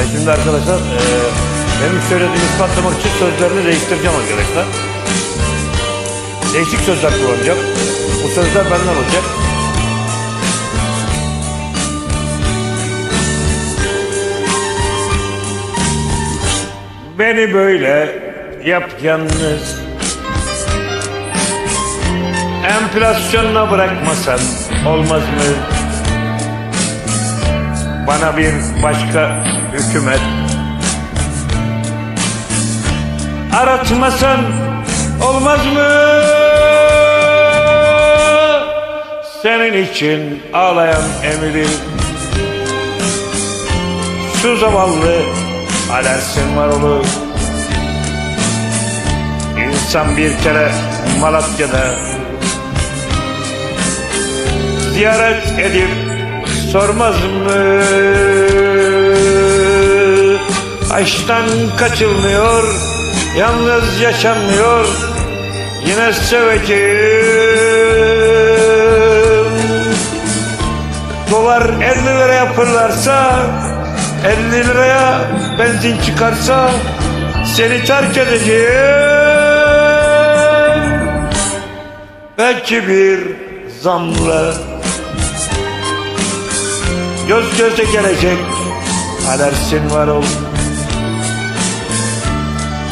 E şimdi arkadaşlar e, benim söylediğimi ispatlamak için sözlerini değiştireceğim arkadaşlar. Değişik sözler kullanacağım. Bu sözler benden olacak. Beni böyle yap yalnız Enflasyonla bırakmasan olmaz mı? Bana bir başka hükümet. Aratmasan olmaz mı? Senin için ağlayan emirim Şu zavallı alersin var olur İnsan bir kere Malatya'da ziyaret edip sormaz mı? Aşktan kaçılmıyor, yalnız yaşanmıyor, yine seveceğim. Dolar 50 lira yapırlarsa, 50 liraya benzin çıkarsa, seni terk edeceğim. Belki bir zamla Göz göze gelecek. Alersin var ol.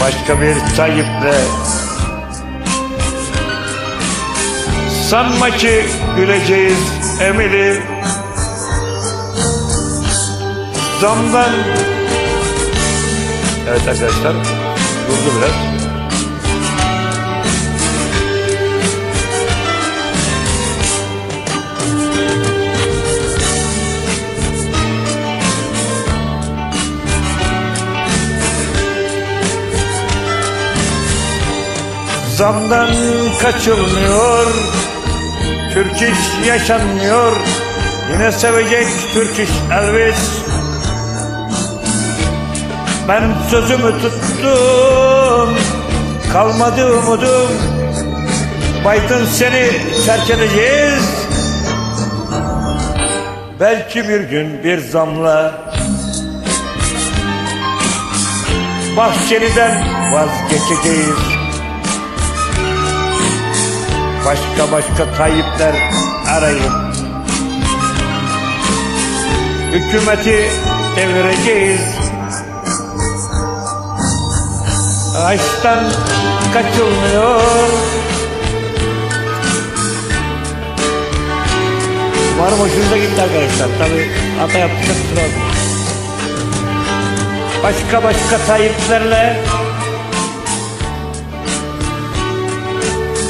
Başka bir Tayyip'le. Sanma ki güleceğiz emili Zamdan. Evet arkadaşlar Durdu biraz Zamdan kaçılmıyor Türk iş yaşanmıyor. Yine sevecek Türk iş Elvis. Ben sözümü tuttum Kalmadı umudum. Biden seni terk edeceğiz. Belki bir gün bir zamla Bahçeli'den vazgeçeceğiz başka başka Tayyipler arayıp hükümeti devireceğiz. Açtan kaçılmıyor. Umarım hoşunuza gitti arkadaşlar. Tabi hata kusura bakmayın. Başka başka Tayyiplerle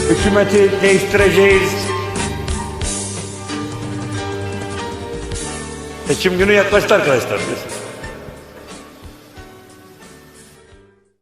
hükümeti değiştireceğiz. Seçim günü yaklaştı arkadaşlar.